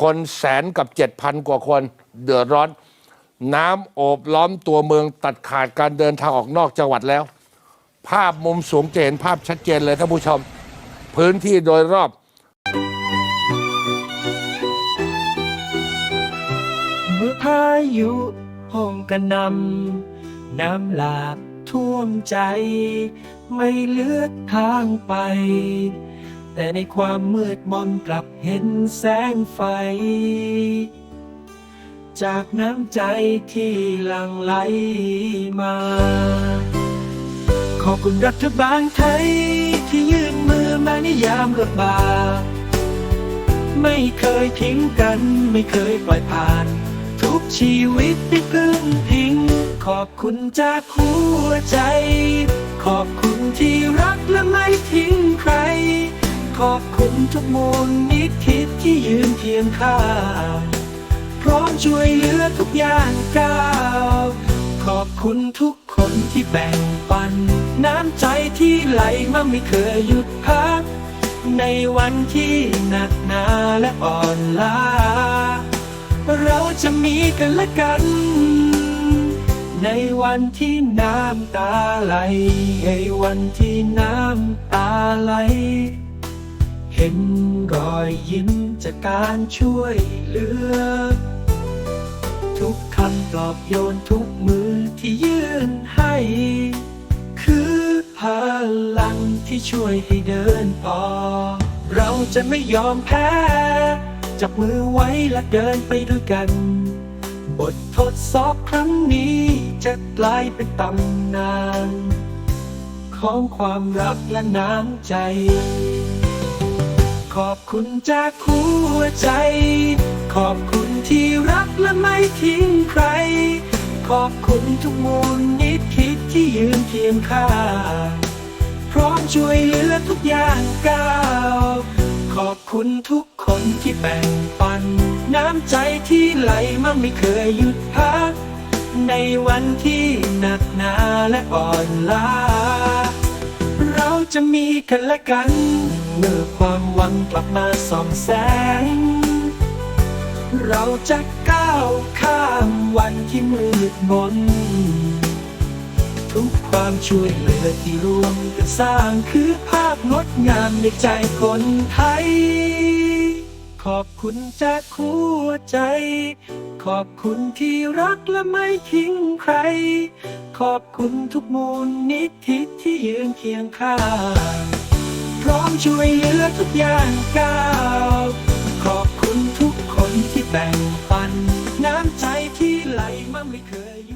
คนแสนกับเจ็ดพันกว่าคนเดือดร้อน น้ำโอบล้อมตัวเมืองตัดขาดการเดินทางออกนอกจังหวัดแล้ว ภาพมุมสูงจะเห็นภาพชัดเจนเลยท่านผู้ชม พื้นที่โดยรอบเมื่อพายุโหมกระนำน้ำหลากท่วมใจ ไม่เลือกทางไป แต่ในความมืดมนกลับเห็นแสงไฟ จากน้ำใจที่หลั่งไหลมา ขอบคุณรัฐบาลไทยที่ยื่นมือมาในยามระบาดไม่เคยทิ้งกันไม่เคยปล่อยผ่าน ทุกชีวิตที่พึ่งพิง ขอบคุณจากหัวใจ ขอบคุณที่รัก ขอบคุณทุกมูลนิธิที่ยืนเคียงข้างพร้อมช่วยเหลือทุกอย่างก้าวขอบคุณทุกคนที่แบ่งปัน น้ำใจที่ไหลมาไม่เคยหยุดพัก ในวันที่หนักหนาและอ่อนล้า เราจะมีกันและกัน ในวันที่น้ำตาไหล ในวันที่น้ำตาไหล เห็นรอยยิ้มจากการช่วยเหลือ ทุกคำปลอบโยนทุกมือที่ยื่นให้ คือพลังที่ช่วยให้เดินต่อ เราจะไม่ยอมแพ้ จับมือไว้และเดินไปด้วยกัน บททดสอบครั้งนี้จะกลายเป็นตำนาน ของความรักและน้ำใจ ขอบคุณจากหัวใจ ขอบคุณที่รักและไม่ทิ้งใคร ขอบคุณทุกมูลนิธิที่ยืนเคียงข้างพร้อมช่วยเหลือทุกอย่างก้าวขอบคุณทุกคนที่แบ่งปัน น้ำใจที่ไหลมาไม่เคยหยุดพัก ในวันที่หนักหนาและอ่อนล้า เราจะมีกันและกัน เมื่อความหวังกลับมาส่องแสง เราจะก้าวข้ามวันที่มืดมน ทุกความช่วยเหลือที่รวมกันสร้างคือภาพงดงามในใจคนไทย ขอบคุณจากหัวใจ ขอบคุณที่รักและไม่ทิ้งใคร ขอบคุณทุกมูลนิธิที่ยืนเคียงข้าง ร้อมช่วยเหลือทุกอย่างก้าวขอบคุณทุกคนที่แบ่งปัน น้ำใจที่ไหลมาไม่เคยหยุด